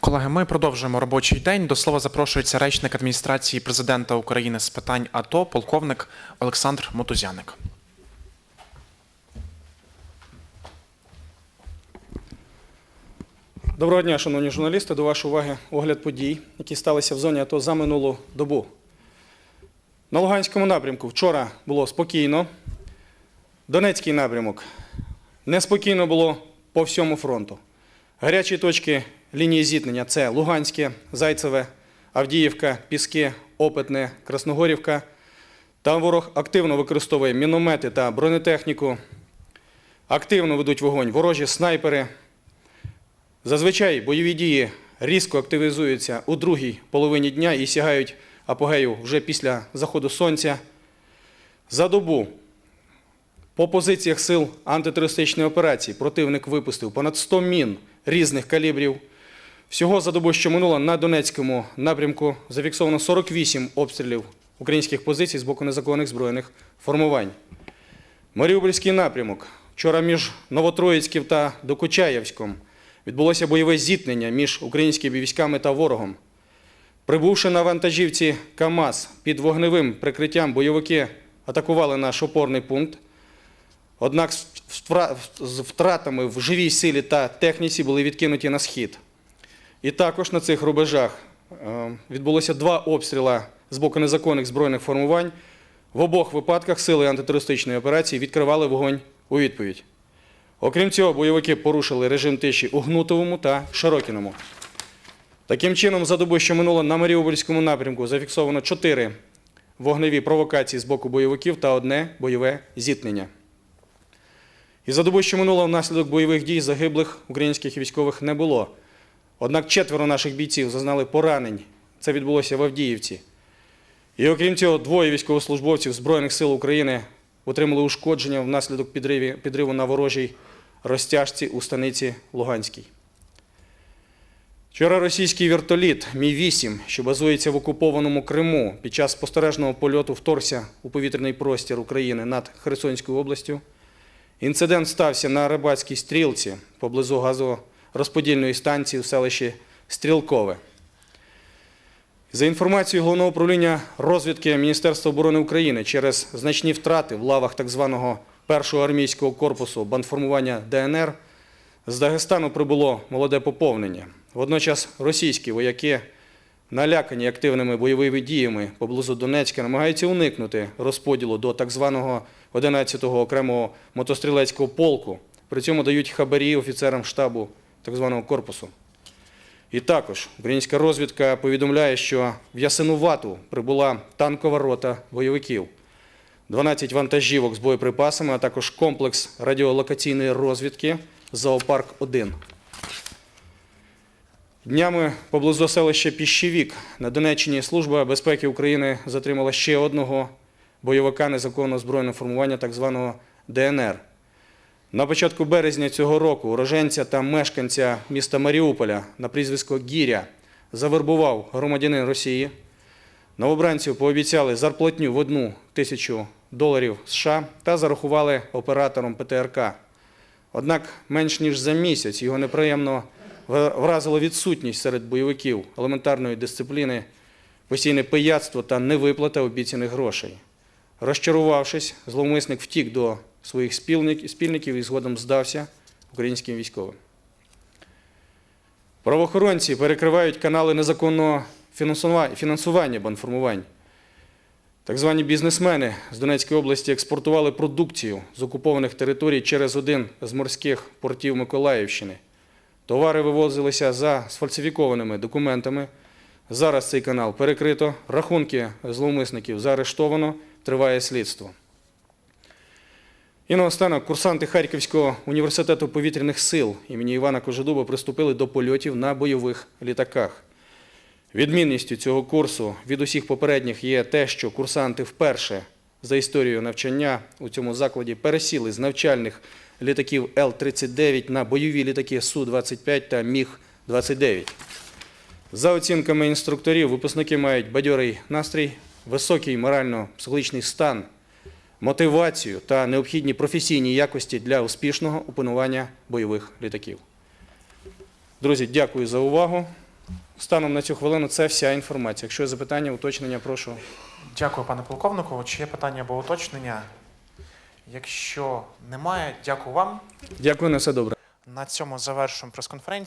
Колеги, ми продовжуємо робочий день. До слова запрошується речник адміністрації президента України з питань АТО, полковник Олександр Мотузяник. Доброго дня, шановні журналісти. До вашої уваги огляд подій, які сталися в зоні АТО за минулу добу. На Луганському напрямку вчора було спокійно. Донецький напрямок неспокійно було по всьому фронту. Гарячі точки лінії зіткнення це Луганське, Зайцеве, Авдіївка, Піски, Опитне, Красногорівка. Там ворог активно використовує міномети та бронетехніку. Активно ведуть вогонь ворожі снайпери. Зазвичай бойові дії різко активізуються у другій половині дня і сягають апогею вже після заходу сонця. За добу по позиціях сил антитерористичної операції противник випустив понад 100 мін різних калібрів. Всього за добу, що минуло на Донецькому напрямку, зафіксовано 48 обстрілів українських позицій з боку незаконних збройних формувань. Маріупольський напрямок. Вчора між Новотроїцьким та Докучаєвськом відбулося бойове зіткнення між українськими військами та ворогом. Прибувши на вантажівці КАМАЗ під вогневим прикриттям, бойовики атакували наш опорний пункт. Однак з втратами в живій силі та техніці були відкинуті на схід. І також на цих рубежах е, відбулося два обстріла з боку незаконних збройних формувань. В обох випадках сили антитерористичної операції відкривали вогонь у відповідь. Окрім цього, бойовики порушили режим тиші у Гнутовому та Широкіному. Таким чином, за добу, що минуло на Маріупольському напрямку, зафіксовано чотири вогневі провокації з боку бойовиків та одне бойове зіткнення. І за добу, що минуло внаслідок бойових дій загиблих українських військових не було. Однак четверо наших бійців зазнали поранень. Це відбулося в Авдіївці. І окрім цього, двоє військовослужбовців Збройних сил України отримали ушкодження внаслідок підриву на ворожій розтяжці у станиці Луганській. Вчора російський вертоліт Мі-8, що базується в окупованому Криму, під час спостережного польоту вторгся у повітряний простір України над Херсонською областю. Інцидент стався на Рибацькій стрілці поблизу газорозподільної станції у селищі Стрілкове. За інформацією Головного управління розвідки Міністерства оборони України, через значні втрати в лавах так званого першого армійського корпусу бандформування ДНР з Дагестану прибуло молоде поповнення. Водночас російські вояки, налякані активними бойовими діями поблизу Донецька, намагаються уникнути розподілу до так званого 11-го окремого мотострілецького полку. При цьому дають хабарі офіцерам штабу так званого корпусу. І також українська розвідка повідомляє, що в Ясинувату прибула танкова рота бойовиків, 12 вантажівок з боєприпасами, а також комплекс радіолокаційної розвідки Зоопарк-1. Днями поблизу селища Піщевік на Донеччині Служба безпеки України затримала ще одного бойовика незаконного збройного формування, так званого ДНР. На початку березня цього року уроженця та мешканця міста Маріуполя на прізвисько Гіря завербував громадянин Росії. Новобранців пообіцяли зарплатню в одну тисячу доларів США та зарахували оператором ПТРК. Однак менш ніж за місяць його неприємно вразила відсутність серед бойовиків елементарної дисципліни, постійне пияцтво та невиплата обіцяних грошей. Розчарувавшись, зловмисник втік до своїх спільників і згодом здався українським військовим. Правоохоронці перекривають канали незаконного фінансування бандформувань. Так звані бізнесмени з Донецької області експортували продукцію з окупованих територій через один з морських портів Миколаївщини. Товари вивозилися за сфальсифікованими документами. Зараз цей канал перекрито, рахунки зловмисників заарештовано, триває слідство. І наостанок курсанти Харківського університету повітряних сил імені Івана Кожедуба приступили до польотів на бойових літаках. Відмінністю цього курсу від усіх попередніх є те, що курсанти вперше за історією навчання у цьому закладі пересіли з навчальних літаків Л-39 на бойові літаки Су-25 та Міг-29. За оцінками інструкторів, випускники мають бадьорий настрій, високий морально-психологічний стан, мотивацію та необхідні професійні якості для успішного опанування бойових літаків. Друзі, дякую за увагу. Станом на цю хвилину це вся інформація. Якщо є запитання, уточнення, прошу. Дякую, пане полковнику. Чи є питання або уточнення? Якщо немає, дякую вам. Дякую на все добре. На цьому завершуємо прес-конференцію.